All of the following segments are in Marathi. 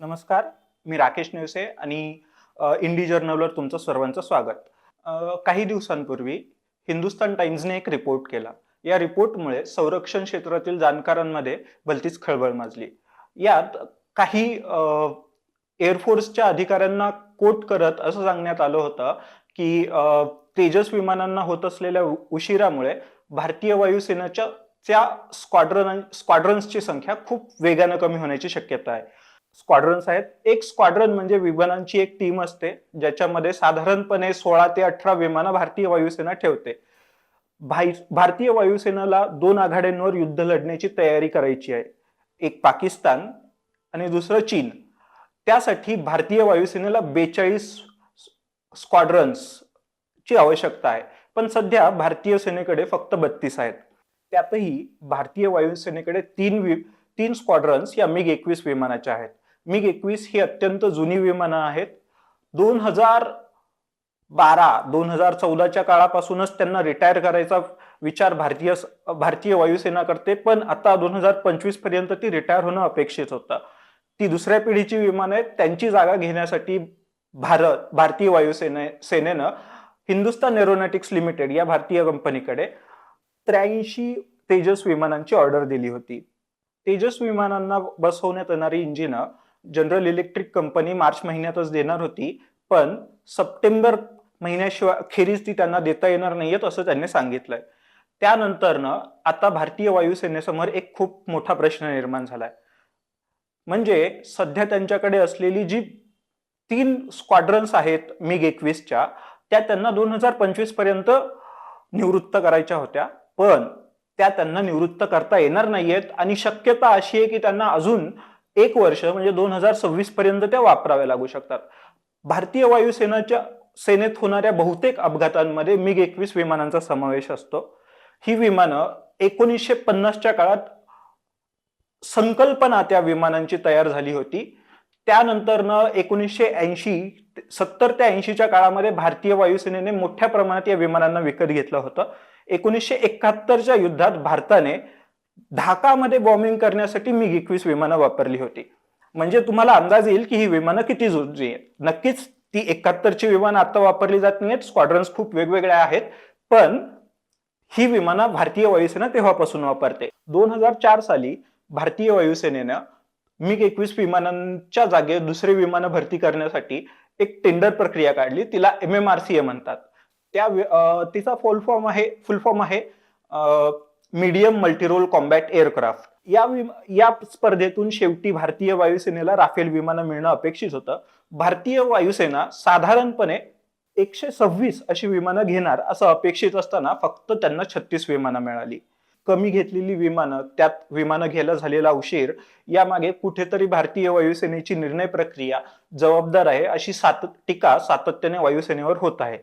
नमस्कार मी राकेश नेवसे आणि इंडी जर्नलवर तुमचं सर्वांचं स्वागत. काही दिवसांपूर्वी हिंदुस्तान टाइम्सने एक रिपोर्ट केला. या रिपोर्टमुळे संरक्षण क्षेत्रातील जाणकारांमध्ये भलतीच खळबळ माजली. यात काही एअरफोर्सच्या अधिकाऱ्यांना कोट करत असं सांगण्यात आलं होतं की तेजस विमानांना होत असलेल्या उशिरामुळे भारतीय वायुसेनेच्या त्या स्क्वाड्रन स्क्वाड्रन्सची संख्या खूप वेगानं कमी होण्याची शक्यता आहे. स्क्वाड्रन्स आहेत. एक स्क्वाड्रन म्हणजे विमानांची एक टीम असते ज्याच्यामध्ये साधारणपणे सोळा ते अठरा विमानं भारतीय वायुसेना ठेवते. भारतीय वायुसेनेला दोन आघाड्यांवर युद्ध लढण्याची तयारी करायची आहे. एक पाकिस्तान आणि दुसरं चीन. त्यासाठी भारतीय वायुसेनेला बेचाळीस स्क्वाड्रन्सची आवश्यकता आहे. पण सध्या भारतीय सेनेकडे फक्त बत्तीस आहेत. त्यातही भारतीय वायुसेनेकडे तीन वि तीन स्क्वाड्रन्स या मिग एकवीस विमानाच्या आहेत. मिग एकवीस ही अत्यंत जुनी विमानं आहेत. दोन हजार बारा दोन हजार चौदाच्या काळापासूनच त्यांना रिटायर करायचा विचार भारतीय भारतीय वायुसेना करते पण आता दोन हजार पंचवीसपर्यंत ती रिटायर होणं अपेक्षित होतं. ती दुसऱ्या पिढीची विमानं आहेत. त्यांची जागा घेण्यासाठी भारत भारतीय वायुसेने सेनेनं हिंदुस्तान एरोनॉटिक्स लिमिटेड या भारतीय कंपनीकडे त्र्याऐंशी तेजस विमानांची ऑर्डर दिली होती. तेजस विमानांना बसवण्यात येणारी इंजिनं जनरल इलेक्ट्रिक कंपनी मार्च महिन्यातच देणार होती पण सप्टेंबर महिन्याशिवाय अखेरीस ती त्यांना देता येणार नाहीयेत असं त्यांनी सांगितलंय. त्यानंतरनं आता भारतीय वायुसेनेसमोर एक खूप मोठा प्रश्न निर्माण झालाय. म्हणजे सध्या त्यांच्याकडे असलेली जी तीन स्क्वाड्रन्स आहेत मिग एकवीसच्या त्या त्यांना दोन हजार पंचवीसपर्यंत निवृत्त करायच्या होत्या पण त्या त्यांना निवृत्त करता येणार नाहीयेत. आणि शक्यता अशी आहे की त्यांना अजून एक वर्ष म्हणजे दोन हजार सव्वीस पर्यंत त्या वापराव्या लागू शकतात. भारतीय वायुसेनाच्या सेनेत होणाऱ्या बहुतेक अपघातांमध्ये मिग एकवीस विमानांचा समावेश असतो. ही विमानं एकोणीसशे पन्नासच्या काळात संकल्पना त्या विमानांची तयार झाली होती. त्यानंतरनं एकोणीसशे ऐंशी सत्तर ते ऐंशीच्या काळामध्ये भारतीय वायुसेनेने मोठ्या प्रमाणात या विमानांना विकत घेतलं होतं. एकोणीसशे एकाहत्तरच्या युद्धात भारताने ढाकामध्ये बॉम्बिंग करण्यासाठी मिग एकवीस विमानं वापरली होती. म्हणजे तुम्हाला अंदाज येईल की ही विमानं किती जुजी आहेत. नक्कीच ती एकाहत्तरची विमानं आता वापरली जात नाहीत स्क्वाड्रन्स खूप वेगवेगळ्या आहेत. पण ही विमानं भारतीय वायुसेना तेव्हापासून वापरते. दोन हजार चार साली भारतीय वायुसेनेनं मिग एकवीस विमानांच्या जागे दुसरे विमानं भरती करण्यासाठी एक टेंडर प्रक्रिया काढली. तिला M M R C A म्हणतात. त्या तिचा फुल फॉर्म आहे फुल फॉर्म आहे मीडियम मल्टीरोल कॉम्बॅट एअरक्राफ्ट या या स्पर्धेतून शेवटी भारतीय वायुसेनेला राफेल विमानं मिळणं अपेक्षित होतं. भारतीय वायुसेना साधारणपणे एकशे सव्वीस अशी विमानं घेणार असं अपेक्षित असताना फक्त त्यांना छत्तीस विमानं मिळाली. कमी घेतलेली विमानं त्यात विमानं घ्यायला झालेला उशीर यामागे कुठेतरी भारतीय वायुसेनेची निर्णय प्रक्रिया जबाबदार आहे अशी सात टीका सातत्याने वायुसेनेवर होत आहे.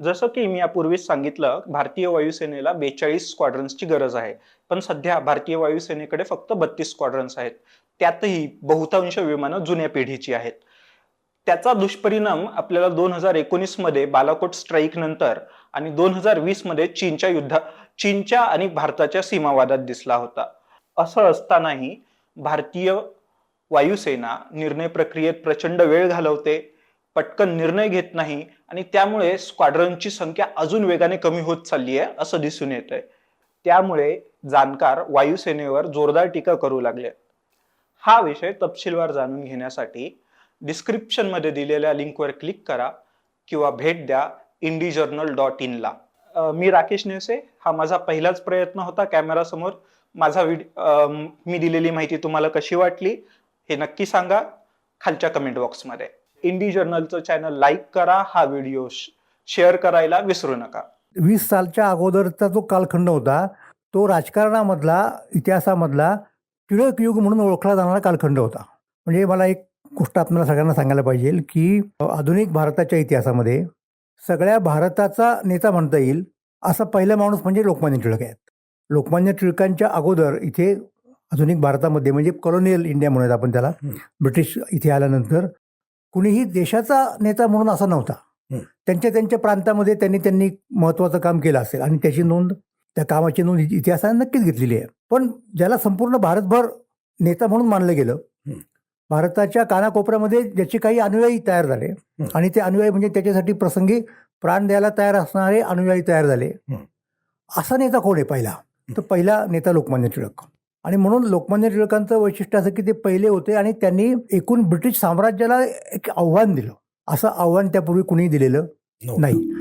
जसं की मी यापूर्वीच सांगितलं भारतीय वायुसेनेला बेचाळीस स्क्वाड्रन्सची गरज आहे. पण सध्या भारतीय वायुसेनेकडे फक्त बत्तीस स्क्वाड्रन्स आहेत. त्यातही बहुतांश विमानं जुन्या पिढीची आहेत. त्याचा दुष्परिणाम आपल्याला दोन हजार एकोणीसमध्ये बालाकोट स्ट्राईक नंतर आणि दोन हजार वीसमध्ये चीनच्या युद्धा चीनच्या आणि भारताच्या सीमावादात दिसला होता. असं असतानाही भारतीय वायुसेना निर्णय प्रक्रियेत प्रचंड वेळ घालवते. पटकन निर्णय घेत नाही आणि त्यामुळे स्क्वाड्रनची संख्या अजून वेगाने कमी होत चालली आहे असं दिसून येत आहे त्यामुळे जाणकार वायुसेनेवर जोरदार टीका करू लागले हा विषय तपशीलवार जाणून घेण्यासाठी डिस्क्रिप्शनमध्ये दिलेल्या लिंकवर क्लिक करा किंवा भेट द्या इंडी जर्नल डॉट इनला मी राकेश नेवसे हा माझा पहिलाच प्रयत्न होता कॅमेरासमोर. माझा व्हिड मी दिलेली माहिती तुम्हाला कशी वाटली हे नक्की सांगा खालच्या कमेंट बॉक्समध्ये इंडी जर्नलचं चॅनल लाईक करा हा व्हिडिओ शेअर करायला विसरू नका. वीस सालच्या अगोदरचा जो कालखंड होता तो राजकारणामधला इतिहासामधला टिळक युग म्हणून ओळखला जाणारा कालखंड होता. म्हणजे मला एक गोष्ट आपल्याला सगळ्यांना सांगायला पाहिजे की आधुनिक भारताच्या इतिहासामध्ये सगळ्या भारताचा नेता म्हणता येईल असा पहिला माणूस म्हणजे लोकमान्य टिळक आहेत. लोकमान्य टिळकांच्या अगोदर इथे आधुनिक भारतामध्ये म्हणजे कॉलोनियल इंडिया म्हणूयात आपण त्याला ब्रिटिश इथे आल्यानंतर कुणीही देशाचा नेता म्हणून असा नव्हता. त्यांच्या त्यांच्या प्रांतामध्ये त्यांनी त्यांनी महत्त्वाचं काम केलं असेल. आणि त्याची नोंद त्या कामाची नोंद इतिहासाने नक्कीच घेतलेली आहे. पण ज्याला संपूर्ण भारतभर नेता म्हणून मानलं गेलं भारताच्या कानाकोपऱ्यामध्ये ज्याचे काही अनुयायी तयार झाले. आणि ते अनुयायी म्हणजे त्याच्यासाठी प्रसंगी प्राण द्यायला तयार असणारे अनुयायी तयार झाले. असा नेता कोण आहे पहिला? तर पहिला नेता लोकमान्य टिळक आणि म्हणून लोकमान्य टिळकांचं वैशिष्ट्य असं की ते पहिले होते आणि त्यांनी एकूण ब्रिटिश साम्राज्याला एक आव्हान दिलं असं आव्हान त्यापूर्वी कुणी दिलेलं. नाही